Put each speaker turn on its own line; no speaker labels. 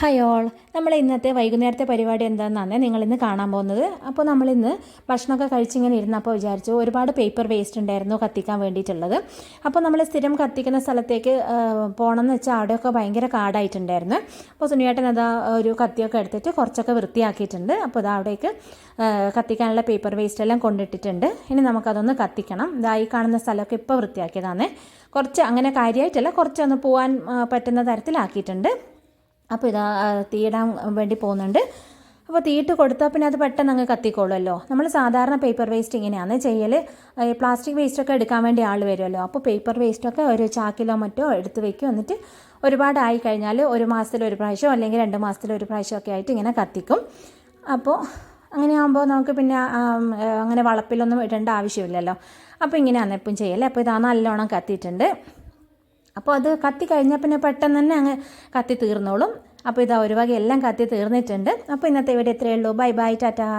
Hi all നമ്മൾ ഇന്നത്തെ വൈകുന്നേരത്തെ പരിപാടി എന്താണെന്നാണ് നിങ്ങൾ ഇന്ന് കാണാൻ പോകുന്നത്. അപ്പോൾ നമ്മളിന്ന് ഭക്ഷണമൊക്കെ കഴിച്ചിങ്ങനെ ഇരുന്നപ്പോൾ വിചാരിച്ചു ഒരുപാട് പേപ്പർ വേസ്റ്റ് ഉണ്ടായിരുന്നു കത്തിക്കാൻ വേണ്ടിയിട്ടുള്ളത്. അപ്പോൾ നമ്മൾ സ്ഥിരം കത്തിക്കുന്ന സ്ഥലത്തേക്ക് പോകണമെന്ന് വെച്ചാൽ അവിടെയൊക്കെ ഭയങ്കര കാടായിട്ടുണ്ടായിരുന്നു. അപ്പോൾ സുനിയേട്ടൻ അതാ ഒരു കത്തിയൊക്കെ എടുത്തിട്ട് കുറച്ചൊക്കെ വൃത്തിയാക്കിയിട്ടുണ്ട്. അപ്പോൾ ഇതാ അവിടേക്ക് കത്തിക്കാനുള്ള പേപ്പർ വേസ്റ്റ് എല്ലാം കൊണ്ടിട്ടിട്ടുണ്ട്. ഇനി നമുക്കതൊന്ന് കത്തിക്കണം. ഇതാ ഈ കാണുന്ന സ്ഥലമൊക്കെ ഇപ്പോൾ വൃത്തിയാക്കിയതാണ്. കുറച്ച് അങ്ങനെ കാര്യമായിട്ടല്ല കുറച്ചൊന്ന് പോകാൻ പറ്റുന്ന തരത്തിലാക്കിയിട്ടുണ്ട്. അപ്പോൾ ഇതാ തീയിടാൻ വേണ്ടി പോകുന്നുണ്ട്. അപ്പോൾ തീയിട്ട് കൊടുത്താൽ പിന്നെ അത് പെട്ടെന്ന് അങ്ങ് കത്തിക്കോളുമല്ലോ. നമ്മൾ സാധാരണ പേപ്പർ വേസ്റ്റ് ഇങ്ങനെയാണ് ചെയ്യൽ പ്ലാസ്റ്റിക് വേസ്റ്റൊക്കെ എടുക്കാൻ വേണ്ടി ആൾ വരുമല്ലോ. അപ്പോൾ പേപ്പർ വേസ്റ്റൊക്കെ ഒരു ചാക്കിലോ മറ്റോ എടുത്ത് വെക്കും. എന്നിട്ട് ഒരുപാടായി കഴിഞ്ഞാൽ ഒരു മാസത്തിൽ ഒരു പ്രാവശ്യം അല്ലെങ്കിൽ രണ്ട് മാസത്തിൽ ഒരു പ്രാവശ്യമൊക്കെ ആയിട്ട് ഇങ്ങനെ കത്തിക്കും. അപ്പോൾ അങ്ങനെ ആകുമ്പോൾ നമുക്ക് പിന്നെ അങ്ങനെ വളപ്പിലൊന്നും ഇടേണ്ട ആവശ്യമില്ലല്ലോ. അപ്പോൾ ഇങ്ങനെയാണ് എപ്പം ചെയ്യല്ലേ അപ്പോൾ ഇതാ നല്ലോണം കത്തിയിട്ടുണ്ട്. അപ്പോൾ അത് കത്തി കഴിഞ്ഞാൽ പിന്നെ പെട്ടെന്ന് തന്നെ അങ്ങ് കത്തി തീർന്നോളും. അപ്പോൾ ഇതാ ഒരു വക എല്ലാം കത്തി തീർന്നിട്ടുണ്ട്. അപ്പോൾ ഇന്നത്തെ ഇവിടെ ഇത്രയേ ഉള്ളൂ. Bye bye tata.